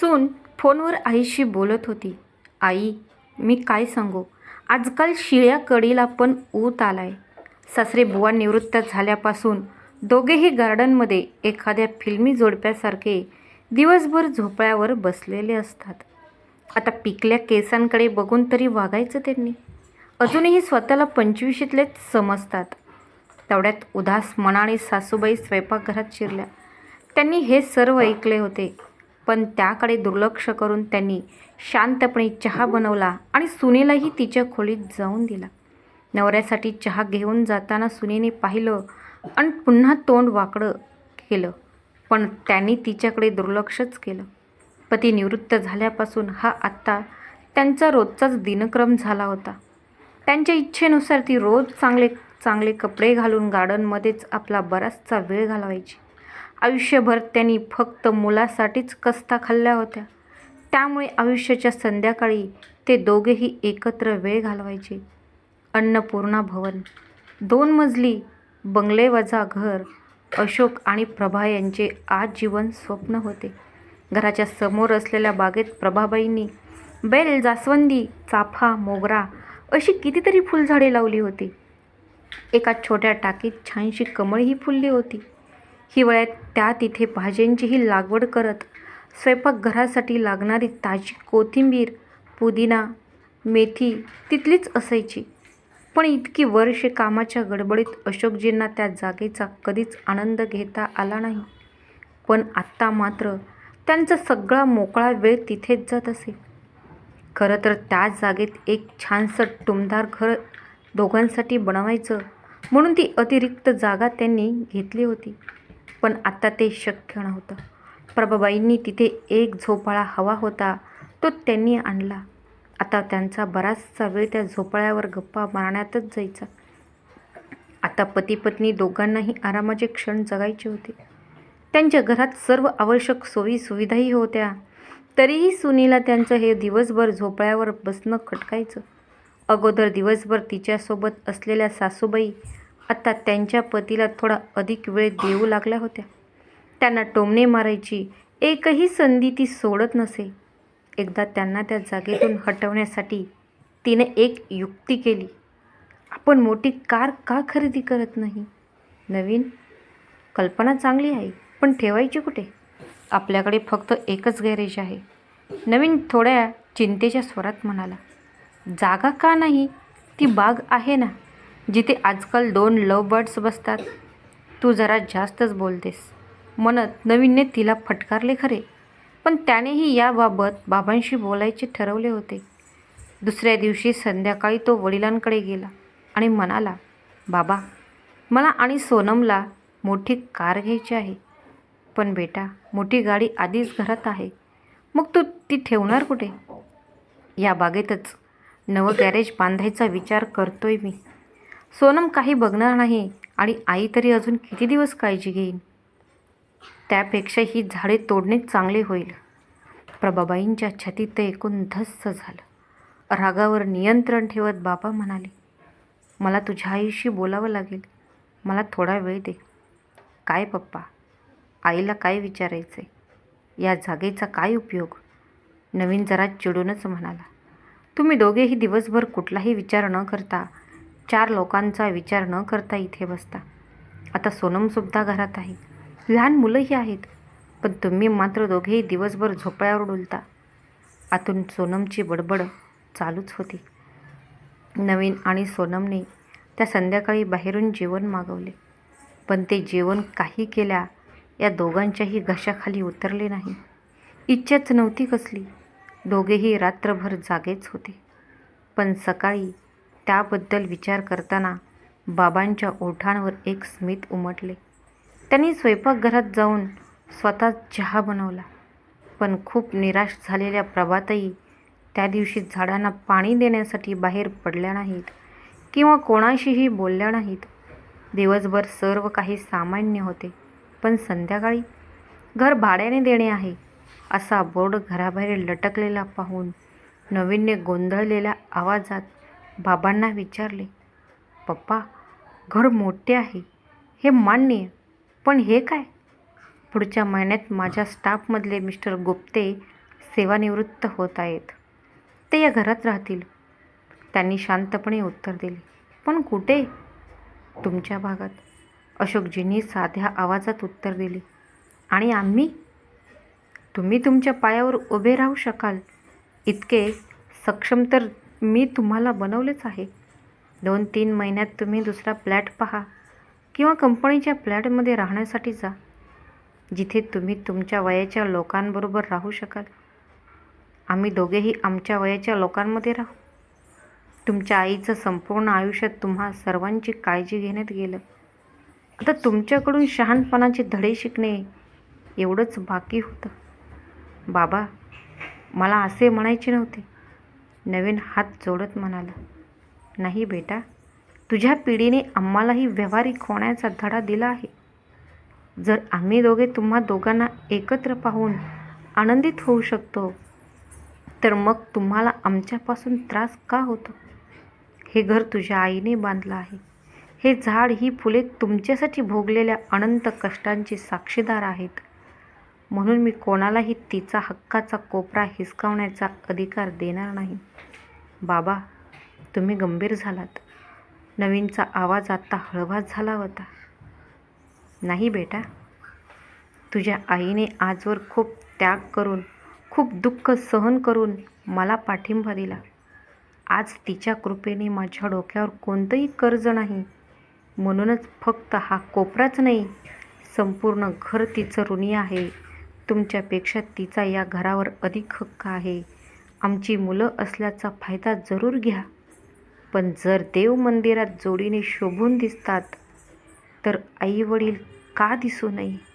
सून फोनवर आईशी बोलत होती. आई मी काय सांगू? आजकाल शिळ्या कडीला पण ऊत आलाय. सासरे बुवा निवृत्त झाल्यापासून दोघेही गार्डनमध्ये एखाद्या फिल्मी जोडप्यासारखे दिवसभर झोपळ्यावर बसलेले असतात. आता पिकल्या केसांकडे बघून तरी वागायचं त्यांनी. अजूनही स्वतःला पंचवीशीतलेच समजतात. तेवढ्यात उदास मनाने सासूबाई स्वयंपाकघरात शिरल्या. त्यांनी हे सर्व ऐकले होते. पण त्याकडे दुर्लक्ष करून त्यांनी शांतपणे चहा बनवला आणि सुनेलाही तिच्या खोलीत जाऊन दिला. नवऱ्यासाठी चहा घेऊन जाताना सुनेने पाहिलं आणि पुन्हा तोंड वाकडं केलं पण त्यांनी तिच्याकडे दुर्लक्षच केलं. पती निवृत्त झाल्यापासून हा आत्ता त्यांचा रोजचाच दिनक्रम झाला होता. त्यांच्या इच्छेनुसार ती रोज चांगले चांगले कपडे घालून गार्डनमध्येच आपला बराचसा वेळ घालवायची. आयुष्यभर त्यांनी फक्त मुलासाठीच कस्ता खाल्ल्या होत्या. त्यामुळे आयुष्याच्या संध्याकाळी ते दोघेही एकत्र वेळ घालवायचे. अन्नपूर्णा भवन दोन मजली बंगलेवजा घर अशोक आणि प्रभा यांचे आजीवन स्वप्न होते. घराच्या समोर असलेल्या बागेत प्रभाबाईंनी बेल जास्वंदी चाफा मोगरा अशी कितीतरी फुलझाडे लावली होती. एका छोट्या टाकीत छानशी कमळही फुलली होती. हिवाळ्यात त्या तिथे भाज्यांचीही लागवड करत स्वयंपाकघरासाठी लागणारी ताजी कोथिंबीर पुदिना मेथी तिथलीच असायची. पण इतकी वर्षे कामाच्या गडबडीत अशोकजींना त्या जागेचा कधीच आनंद घेता आला नाही. पण आत्ता मात्र त्यांचा सगळा मोकळा वेळ तिथेच जात असे. खरं तर त्या जागेत एक छानसं टुमदार घर दोघांसाठी बनवायचं म्हणून ती अतिरिक्त जागा त्यांनी घेतली होती. पण आता ते शक्य नव्हतं. प्रभाबाईंनी तिथे एक झोपाळा हवा होता तो त्यांनी आणला. आता त्यांचा बराचसा वेळ त्या झोपाळ्यावर गप्पा मारण्यातच जायचा. आता पती पत्नी दोघांनाही आरामाचे क्षण जगायचे होते. त्यांच्या घरात सर्व आवश्यक सोयी सुविधाही होत्या. तरीही सुनीला त्यांचं हे दिवसभर झोपाळ्यावर बसणं खटकायचं. अगोदर दिवसभर तिच्यासोबत असलेल्या सासूबाई आता त्यांच्या पतीला थोडा अधिक वेळ देऊ लागल्या होत्या. त्यांना टोमणे मारायची एकही संधी ती सोडत नसे. एकदा त्यांना त्या जागेतून हटवण्यासाठी तिने एक युक्ती केली. आपण मोठी कार का खरेदी करत नाही? नवीन? कल्पना चांगली आहे पण ठेवायची कुठे? आपल्याकडे फक्त एकच गॅरेज आहे. नवीन थोड्या चिंतेच्या स्वरात म्हणाला जागा का नाही? ती बाग आहे ना? जिथे आजकाल दोन लव बर्ड्स बसतात. तू जरा जास्तच बोलतेस. म्हणत नवीनने तिला फटकारले खरे. पण त्यानेही याबाबत बाबांशी बोलायचे ठरवले होते. दुसऱ्या दिवशी संध्याकाळी तो वडिलांकडे गेला आणि म्हणाला बाबा मला आणि सोनमला मोठी कार घ्यायची आहे. पण बेटा मोठी गाडी आधीच घरात आहे. मग तू ती ठेवणार कुठे? या बागेतच. नवं गॅरेज बांधायचा विचार करतोय मी. सोनम काही बघणार नाही आणि आई तरी अजून किती दिवस काळजी घेईन? त्यापेक्षा ही झाडे तोडणे चांगले होईल. प्रभाबाईंच्या छातीत ते ऐकून धस्स झालं. रागावर नियंत्रण ठेवत बाबा म्हणाले मला तुझ्या आईशी बोलावं लागेल. मला थोडा वेळ दे. काय पप्पा? आईला काय विचारायचं आहे या जागेचा काय उपयोग? नवीन जरा चिडूनच म्हणाला तुम्ही दोघेही दिवसभर कुठलाही विचार न करता चार लोकांचा विचार न करता इथे बसता. आता सोनमसुद्धा घरात आहे. लहान मुलंही आहेत पण तुम्ही मात्र दोघेही दिवसभर झोपळ्यावर डुलता. आतून सोनमची बडबड चालूच होती. नवीन आणि सोनमने त्या संध्याकाळी बाहेरून जेवण मागवले. पण ते जेवण काही केल्या या दोघांच्याही घशाखाली उतरले नाही. इच्छाच नव्हती कसली. दोघेही रात्रभर जागेच होते. पण सकाळी त्याबद्दल विचार करताना बाबांच्या ओठांवर एक स्मित उमटले. त्यांनी स्वयंपाकघरात जाऊन स्वतः चहा बनवला. पण खूप निराश झालेल्या प्रभाताई त्या दिवशी झाडांना पाणी देण्यासाठी बाहेर पडल्या नाहीत किंवा कोणाशीही बोलल्या नाहीत. दिवसभर सर्व काही सामान्य होते. पण संध्याकाळी घर भाड्याने देणे आहे असा बोर्ड घराबाहेर लटकलेला पाहून नवीनने गोंधळलेल्या आवाजात बाबांना विचारले पप्पा घर मोठे आहे हे मान्य आहे, पण हे काय? पुढच्या महिन्यात माझ्या स्टाफमधले मिस्टर गुप्ते सेवानिवृत्त होत आहेत. ते या घरात राहतील. त्यांनी शांतपणे उत्तर दिले पण कुठे? तुमच्या भागात. अशोकजींनी साध्या आवाजात उत्तर दिले आणि आम्ही? तुम्ही तुमच्या पायावर उभे राहू शकाल. इतके सक्षम तर मी तुम्हाला बनवलेच आहे. दोन तीन महिन्यात तुम्ही दुसरा फ्लॅट पहा किंवा कंपनीच्या फ्लॅटमध्ये राहण्यासाठी जा जिथे तुम्ही तुमच्या वयाच्या लोकांबरोबर राहू शकाल. आम्ही दोघेही आमच्या वयाच्या लोकांमध्ये राहू. तुमच्या आईचं संपूर्ण आयुष्य तुम्हा सर्वांची काळजी घेण्यात गेलं. आता तुमच्याकडून शहाणपणाचे धडे शिकणे एवढंच बाकी होतं. बाबा मला असे म्हणायचे नव्हते. नवीन हात जोडत म्हणाला नाही बेटा तुझ्या पिढीने आम्हालाही व्यावहारिक होण्याचा धडा दिला आहे. जर आम्ही दोघे तुम्हा दोघांना एकत्र पाहून आनंदित होऊ शकतो तर मग तुम्हाला आमच्यापासून त्रास का होतो? हे घर तुझ्या आईने बांधलं आहे. हे झाड ही फुले तुमच्यासाठी भोगलेल्या अनंत कष्टांची साक्षीदार आहेत. म्हणून मी कोणालाही तिचा हक्काचा कोपरा हिसकावण्याचा अधिकार देणार नाही. बाबा तुम्ही गंभीर झालात. नवीनचा आवाज आत्ता हळवा झाला होता. नाही बेटा तुझ्या आईने आजवर खूप त्याग करून खूप दुःख सहन करून मला पाठिंबा दिला. आज तिच्या कृपेने माझ्या डोक्यावर कोणतंही कर्ज नाही. म्हणूनच फक्त हा कोपराच नाही संपूर्ण घर तिचं ऋणी आहे. तुमच्यापेक्षा तिचा या घरावर अधिक हक्क आहे. आमची मुलं असल्याचा फायदा जरूर घ्या. पण जर देव मंदिरात जोडीने शोभून दिसतात तर आईवडील का दिसू नये?